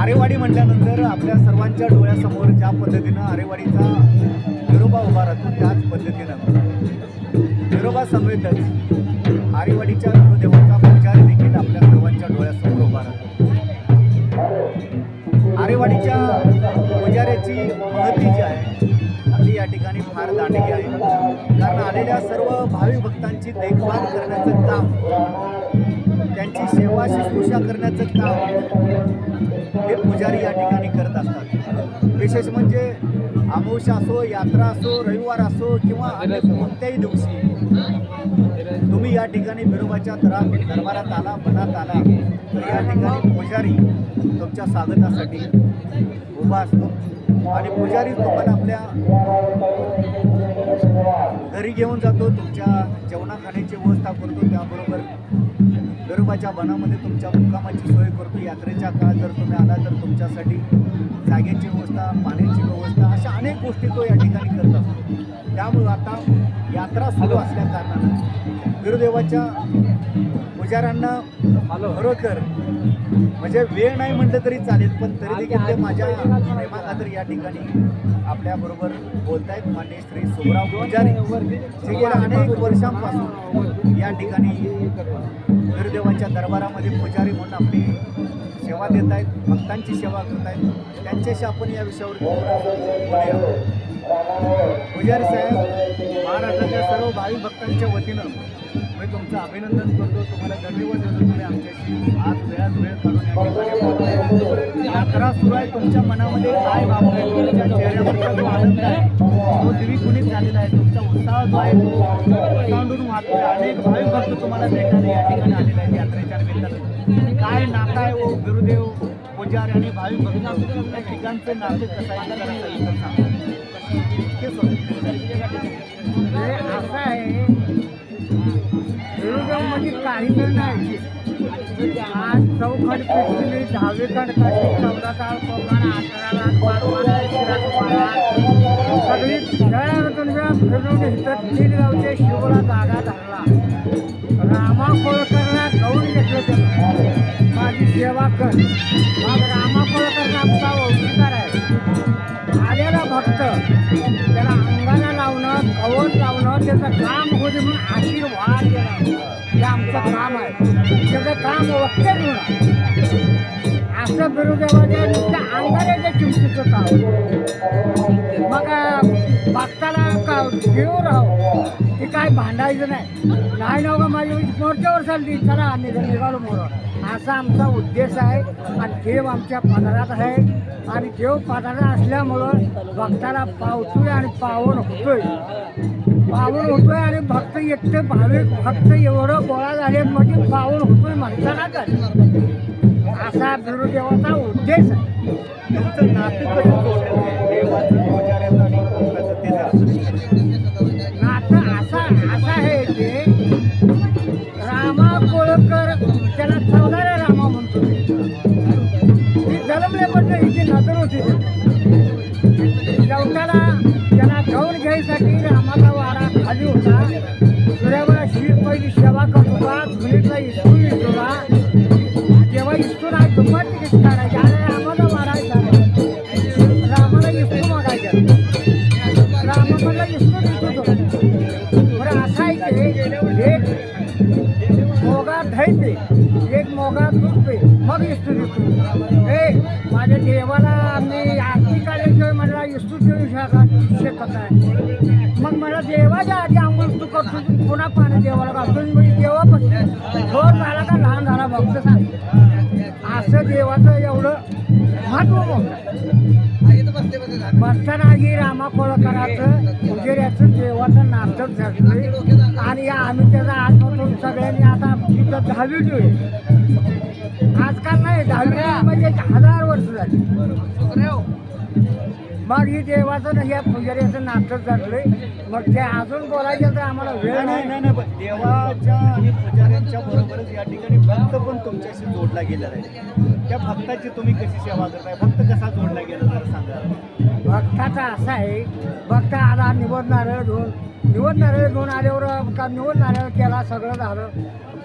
आरेवाडी म्हटल्यानंतर आपल्या सर्वांच्या डोळ्यासमोर ज्या पद्धतीनं आरेवाडीचा विरोबा उभा राहतो त्याच पद्धतीनं. विरोबा समेतच आरेवाडीच्या गुरुदेवाचा पुजारी देखील आपल्या सर्वांच्या डोळ्यासमोर उभा राहतो. आरेवाडीच्या पुजाऱ्याची महती जी आहे ती या ठिकाणी फार दांडगी आहे. कारण आलेल्या सर्व भावी भक्तांची देखभाल करण्याचं काम त्यांची सेवा शुश्रूषा करण्याचं काम हे पुजारी या ठिकाणी करत असतात. विशेष म्हणजे अमावस्या असो यात्रा असो रविवार असो किंवा कोणत्याही दिवशी तुम्ही या ठिकाणी बिरोबाच्या दरा दरबारात आला मनात आला तर या ठिकाणी पुजारी तुमच्या स्वागतासाठी उभा असतो. आणि पुजारी तुम्हाला आपल्या घरी घेऊन जातो तुमच्या जेवणाखाण्याची व्यवस्था करतो. त्याबरोबर गरोबाच्या बनामध्ये तुमच्या मुक्कामाची सोय करतो. यात्रेच्या काळात जर तुम्ही आला तर तुमच्यासाठी जागेची व्यवस्था पाण्याची व्यवस्था अशा अनेक गोष्टी तो या ठिकाणी करत असतो. त्यामुळं आता यात्रा सुरू असल्या कारणानं गुरुदेवाच्या पुजाऱ्यांना खरोखर म्हणजे वेळ नाही म्हटलं तरी चालेल पण तरी देखील ते माझ्या प्रेमाखातर या ठिकाणी आपल्याबरोबर बोलतायत मान्य श्री सोमराव पुजारी. जे गेल्या अनेक वर्षांपासून या ठिकाणी गुरुदेवाच्या दरबारामध्ये पुजारी म्हणून आपली सेवा देत आहेत भक्तांची सेवा करत आहेत. त्यांच्याशी आपण या विषयावर पुजारी साहेब महाराष्ट्राच्या सर्व भावी भक्तांच्या वतीनं तुमचं अभिनंदन करतो. तुम्हाला धन्यवाद देतो तुम्ही आमच्याशी. आज वेळात वेळ काढून यात्रा सुरू आहे. तुमच्या मनामध्ये काय वापराय तुमच्या चेहऱ्यावरचा जो आनंद आहे तो द्विगुणित झालेला आहे. तुमचा उत्साह जो आहे तो सांडून वाहतोय. अनेक भाविक भक्त तुम्हाला भेटायला या ठिकाणी आलेला आहे यात्रेच्या निमित्तानं काय नाता आहे ओ गुरुदेव पुजारी आणि भाविक भक्त? या ठिकाणचे नाते कसं आहे? जरा असं आहे विरोधक म्हणजे काही जण नाही. आज चौखड पिस्तुली दहावी कडकाची चौदा काळ कोकण अठरा लाख बारा शिराक बारा सगळी तुमच्या फिरून इथं तीन गावचे शिवला जागा धरला. रामा कोळकरला गौर घेतलं त्यानं. माझी सेवा कर. मग रामा कोळकरला आमचा ओळखीदार आहे. आलेला भक्त. लावणं लावणं त्याचं काम होते म्हणून आशीर्वाद देणं हे आमचं काम आहे. त्याचं काम वक्ते होणं असं बिरुदेवाच्या नुसत्या अंगाऱ्याच्या किमतीचं काम. मग भक्ताला का घेऊ राहू? ते काय भांडायचं नाही. नाही ना माझी मोर्चावर चालली. चला आम्ही घरी निघालो मोर असा आमचा उद्देश आहे आणि देव आमच्या पदरात आहे. आणि देव पदरात असल्यामुळं भक्ताला पावतोय आणि पावन होतोय. पावन होतोय आणि भक्त एकटे भाविक भक्त एवढं गोळा झाले म्हणजे पावन होतोय म्हणताना कर असा गुरुदेवाचा उद्देश आहे. ती जन्मले पण हिची नजर होती शेवटाला त्यांना गौर घ्यायसाठी रामाचा वाडा खाली होता सूर्यावर शीर पहिली सेवा करत होता धुलीतला इस्तू विसरला जेव्हा इस्तून आज दुपार तिकीट काढायचे आणि रामाला वाढायचा रामाला इस्तू मागायचा रामाला इस्तू दिसत होता बरं असं आहे की एक मोगा धैते एक मोगा दूध इस्तू देतो. हे माझ्या देवाला मी आरती काढल्याशिवाय मला इस्तू देऊ शका शकत आहे मग मला देवाच्या आधी आंघोळ तू करतो पुन्हा पाणी देवाला घालतो. म्हणजे पण थोड झाला का लहान झाला भक्त सांग असं देवाचं एवढं महत्त्व बसताना ही रामा कोळकराचं उजेऱ्याचं देवाचं नाटक झालं आणि आम्ही त्याचा आजपासून सगळ्यांनी आता तिथं दहावी आजकाल नाही दहावी म्हणजे हजार वर्ष झाली. मग ही देवाचं नाही या पुजाऱ्याचं नाटक झालंय मग ते अजून बोलायचं तर आम्हाला वेळ नाही. नाही नाही नाही पण देवाच्या आणि पुजाऱ्यांच्या बरोबरच या ठिकाणी भक्त पण तुमच्याशी जोडला गेलेला आहे. त्या भक्ताची तुम्ही कशी सेवा करताय? भक्त कसा जोडला गेला जरा सांगा. भक्ताचा असा आहे भक्त आला निवड नारळ दोन निवड नारळ घेऊन आल्यावर का निवड नारळ केला सगळं झालं.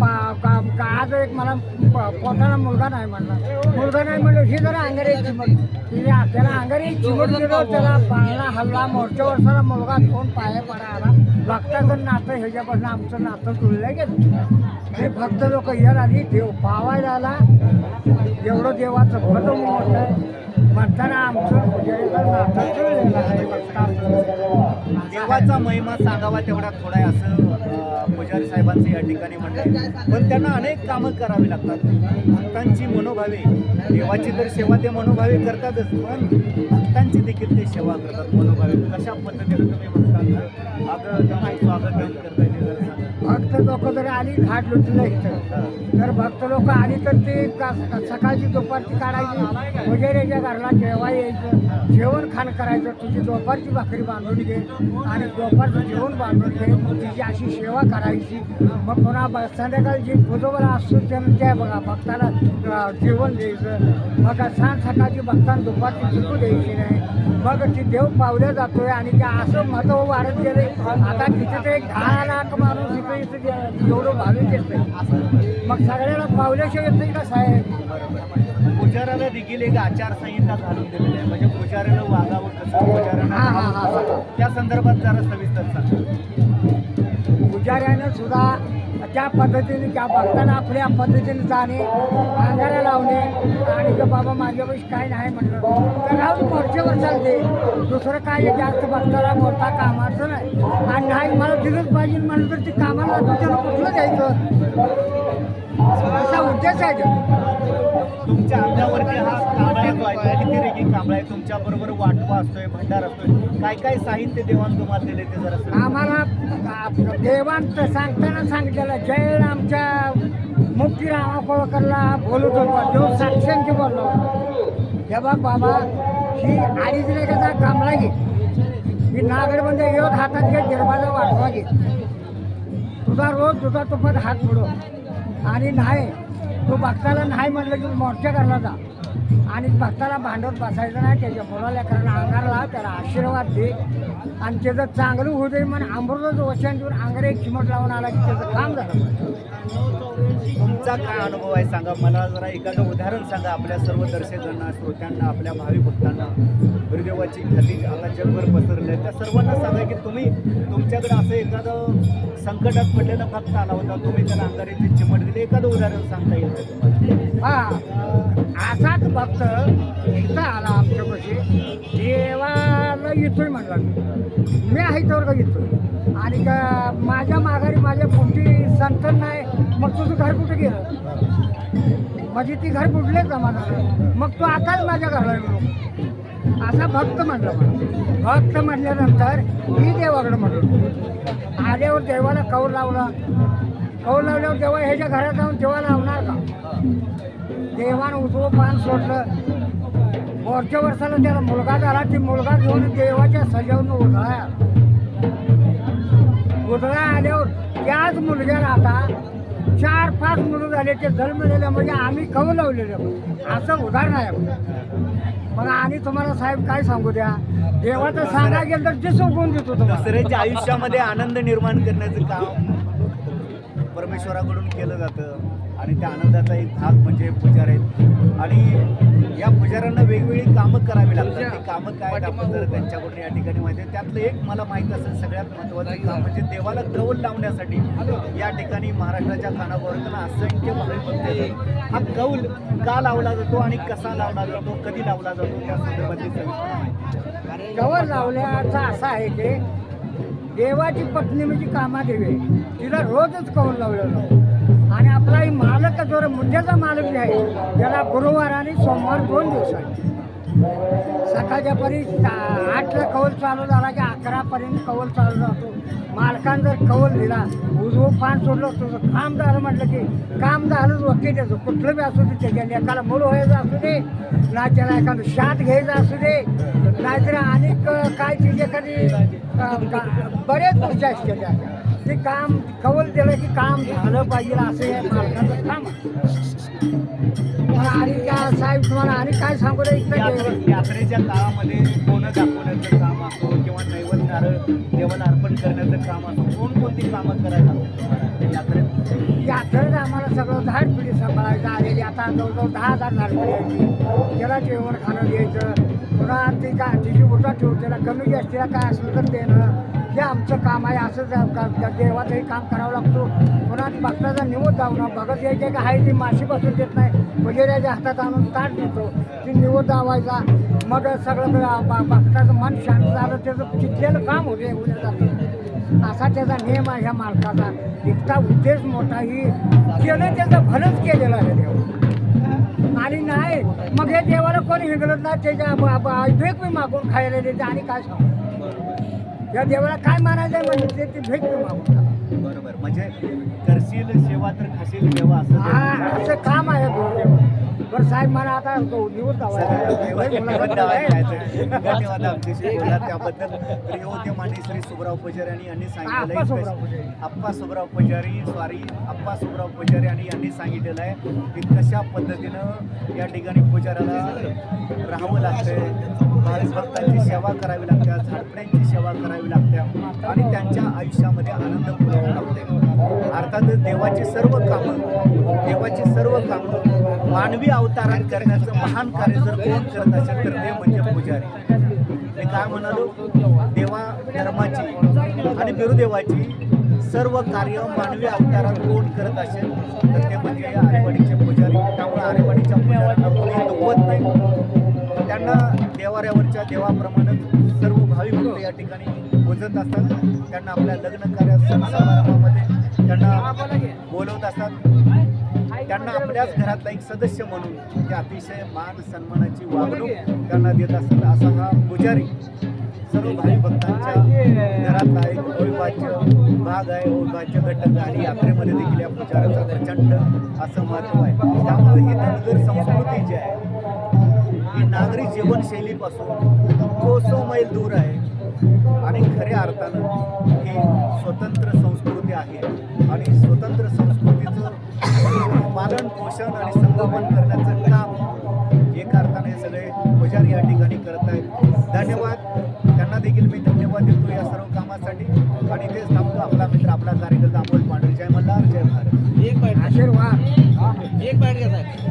पा का का आज एक मला प- पोटाला मुलगा नाही म्हणला. मुलगा नाही म्हणलं ही जरा अंगारी एक चिमट. तिने त्याला अंगारी चिमट दिलं त्याला पाळला हल्ला मोठ्या वर्षाला मुलगा घेऊन पाया पडा आला. भक्ताचं नातं ह्याच्यापासून आमचं नातं जुळलं गेलं. हे भक्त लोक यायला आली देव पावायला आला. एवढं देवाचं भट मोठं आहे. म्हणताना आमचं पुजारीचं नातं जुळलेलं आहे भक्ताचं. देवाचा महिमा सांगावा तेवढा थोडा आहे असं पुजारी साहेबांचं या ठिकाणी म्हणणं आहे. पण त्यांना अनेक कामं करावी लागतात. भक्तांची मनोभावे देवाची तर सेवा ते मनोभावे करतातच पण भक्तांची देखील ते सेवा करतात मनोभावे. कशा पद्धतीने तुम्ही भक्तांना आग्रह स्वागत करताय ते जरा सांगा. भक्त लोक जर आली घाट लुटलं इथं. तर भक्त लोक आली तर ते सकाळची दुपारची काढायची वगैरेच्या घरला जेवा यायचं? जेवण खाण करायचं तुझी दोपारची भाकरी बांधून घे आणि दोपारचं जेवण बांधून घे तिची अशी सेवा करायची. मग पुन्हा ब- संध्याकाळी जी भुजोबर असतो त्यानं त्या बघा भक्ताला जेवण द्यायचं. मग सांग सकाळची भक्तांना दुपारची चुकू द्यायची नाही. मग ती देव पावल्या जातोय आणि ते असं महत्त्व वाढत गेले आता तिथे ते दहा लाख माणूस इथे इथे एवढं भाविक येते मग सगळ्याला पावल्याशिवाय येते का साहेब? देखील एक आचारसंहिता घालून दिलेली आहे. म्हणजे पुजाऱ्याला वागावं कसं पुजाऱ्यांना. त्या संदर्भात जरा सविस्तर सांगा. पुजाऱ्यानं सुद्धा त्या पद्धतीने त्या भक्ताला आपल्या पद्धतीने जाणे अंगाला लावणे आणि की बाबा माझ्यापाशी काय नाही म्हटलं. तर राहून मोर्चेवर चालते. दुसरं काय जास्त भक्ताला मोठा कामाचं नाही. आणि नाही मला दिलंच पाहिजे म्हणलं तर ती कामाला जातो त्याला कुठलं द्यायचं? असा उद्देश आहे. तुमच्या अंगावरती हा कांबळा जो आहे किती रेगी कांबळा आहे तुमच्या बरोबर वाटवा असतोय भंडार असतोय. काय काय साहित्य देवान तुम्हाला दिले ते जरा सांगा. आम्हाला देवान देवांत सांगताना सांगितलेलं जय आमच्या मुक्ती रामा कोळकरला बोलत होतो देव साक्षांची बोललो. हे बघ बाबा ही अडीच रेखाचा कांबळा घे. ही नागरबंद येऊन हातात घे दरवाजा वाटवा घे. तुझा रोज तुझा तुपात हात पुढो आणि नाही तो बघताला नाही म्हणलं की मोर्चा करला जा आणि भक्ताला भांडवत बसायचं नाही त्याच्या मुलाला कारण अंगारला त्याला आशीर्वाद दे. आणि त्याचं चांगलं होऊ दे म्हणून अमृताचं वचन देऊन अंगारे एक चिमट लावून आला की त्याचं काम झालं. तुमचा काय अनुभव आहे सांगा? मला जरा एखादं उदाहरण सांगा आपल्या सर्व दर्शकांना श्रोत्यांना आपल्या भावी भक्तांना. गुरुदेवाची ख्याती आता जगभर पसरली आहे त्या सर्वांना सांगा की तुम्ही तुमच्याकडे असं एखादं संकटात पडलेला भक्त आला होता तुम्ही त्याला अंगारेची चिमट दिली एखादं उदाहरण सांगता येईल तुम्हाला? हा असाच भक्त इथं आला आमच्यापाशी. देवाला येतोय म्हणला मी. मी आहे तर का येतोय? आणि का माझ्या माघारी माझ्या पोटी संतन नाही मग तुझं घर कुठे गेलं? माझी ती घर बुडले समाधान मग तू आताच माझ्या घरला गेलो. असा भक्त म्हणला मला. भक्त म्हटल्यानंतर मी देवाकडे म्हणलो. आल्यावर देवाला कौल लावला. कौल लावल्यावर देवा ह्याच्या घरात जाऊन देवा लावणार का? देवानं उजवं पान सोडलं. वरच्या वर्षाला त्याला मुलगा झाला ती मुलगा घेऊन देवाच्या सजावून उधळा उधळा आल्यावर त्याच मुलग्याला आता चार पाच मुलं झाले ते जन्मलेले म्हणजे आम्ही कव लावलेले असं उदाहरण आहे. मग आणि तुम्हाला साहेब काय सांगू द्या? देवाचं सांगा गेलं तर ते सोपवून देतो दसऱ्याच्या आयुष्यामध्ये आनंद निर्माण करण्याचं काम परमेश्वराकडून केलं जातं. आणि त्या आनंदाचा एक भाग म्हणजे पुजार आहेत आणि या पुजाऱ्यांना वेगवेगळी कामं करावी लागतात. ती कामं काय आपण जर त्यांच्याकडून या ठिकाणी माहिती आहे. त्यातलं एक मला माहीत असेल सगळ्यात महत्त्वाचं काम म्हणजे देवाला कौल लावण्यासाठी. या ठिकाणी महाराष्ट्राच्या कानाकोपऱ्यातून असंख्य येतात हा कौल का लावला जातो आणि कसा लावला जातो कधी लावला जातो त्या संदर्भातली कवर लावल्याचा असा आहे की देवाची पत्नी म्हणजे कामादेवी. तिला रोजच कवर लावलं जातं आणि आपलाही मालक जो मुद्द्याचा मालक जे आहे त्याला गुरुवार आणि सोमवार दोन दिवस आहे सकाळच्या परी आठला कौल चालू झाला की अकरापर्यंत कौल चालू राहतो. मालकानं जर कौल दिला उजवू पान सोडलं तुझं काम झालं म्हटलं की काम झालंच वकील त्याचं कुठलं बी असू दे त्याच्या एखादा मूळ व्हायचं असू दे ना त्याला एखादं शात घ्यायचं असू दे नाहीतर अनेक काय चीज एखादी का- बरेच गोष्टी असते त्या. ते काम कौल दिलं की काम झालं पाहिजे असं हे मालकाचं काम. आणि त्या साहेब तुम्हाला आणि काय सांगू गेलं. यात्रेच्या काळामध्ये कोण दाखवण्याचं काम असो किंवा नारळ देवाला अर्पण करण्याचं काम असो कोणकोणती कामं करायला यात्रेत? यात्रेत आम्हाला सगळं झाड पिढी सांभाळायचं आलेली. आता जवळजवळ दहा हजार झाड पिढी त्याला जेवण खाणं द्यायचं. पुन्हा ती का तिची उठा ठेवून त्याला कमी जास्तीला काय असलं तर देणं. हे आमचं काम आहे असंच का- देवाचंही काम करावं लागतो. पुन्हा भक्ताचा निवड दावणं भगत यायचे का? आहे ती माशी बसून देत नाही. वगैरेच्या हातात आणून ताट देतो. ती निवड दावायचा मग सगळं भक्ताचं मन शांत झालं. त्याचं चितलेलं काम होते उद्या जातं. असा त्याचा नियम आहे ह्या मालकाचा. इतका उद्देश मोठा ही केलं त्याचं भलंच केलेलं आहे देव. आणि नाही मग हे देवाला कोणी हिंगलत नाही. त्याच्या ब- मी मागून खायला देते. आणि काय सांगू? या देवाला काय मानायचं आहे म्हणजे ते- ते भेट मी मागून. बरोबर. म्हणजे करशील सेवा तर खाशील देवा असं हा ते- असं काम आहे गुरुदेव. बरं साहेब मला आता निवड धन्यवाद. धन्यवाद आमच्याशी त्याबद्दल. तर होते माने श्री सुबराव पुजारी यांनी सांगितलेलं आप्पा आहे. सुबराव पुजारी. आप्पा सुबराव पुजारी सॉरी आप्पा सुबराव पुजारी आणि यांनी सांगितलेलं आहे की कशा पद्धतीनं या ठिकाणी पुजाऱ्याला राहावं लागतंय. भक्तांची सेवा करावी लागते झाडपड्यांची सेवा करावी लागते आणि त्यांच्या आयुष्यामध्ये आनंद पुरवावा लागते अर्थातच देवाची सर्व कामं देवाची सर्व कामं मानवी अवतारात करण्याचं महान कार्य जर कोण करत असेल तर ते म्हणजे पुजारी. मी काय म्हणालो? देवा धर्माची आणि गुरुदेवाची सर्व कार्य मानवी अवतारात कोण करत असेल तर ते म्हणजे आरेवाडीचे पुजारी. त्यामुळे आरेवाडीच्या पुजाऱ्यांना कोणी दुखवत नाही. त्यांना देवाऱ्यावरच्या देवाप्रमाणे सर्व भाविक भक्त या ठिकाणी पूजत असतात त्यांना आपल्या लग्न कार्यात सण समारंभामध्ये त्यांना बोलवत असतात. त्यांना आपल्याच घरातला एक सदस्य म्हणून ते अतिशय मान सन्मानाची वागणूक त्यांना देत असतात. असा हा पुजारी सर्व भावी भक्तांच्या घरातला एक अविभाज्य भाग आहे अविभाज्य घटक आणि यात्रेमध्ये देखील या पुजाऱ्याचं प्रचंड असं महत्त्व आहे. त्यामुळे ही धनगर संस्कृती जी आहे ही नागरी जीवनशैलीपासून कोसो मैल दूर आहे. आणि खऱ्या अर्थानं ही स्वतंत्र संस्कृती आहे. आणि स्वतंत्र संस्कृतीचं पालन पोषण आणि संगोपन करण्याचं काम एका अर्थाने हे सगळे पुजारी या ठिकाणी करत आहेत. धन्यवाद. त्यांना देखील मी धन्यवाद देतो या सर्व कामासाठी. आणि तेच थांबतो आपला मित्र आपला कार्यकर्ता अमोल पांढरे जय मल्हार जय भारत. आशीर्वाद. एक बाईट घ्या साहेब?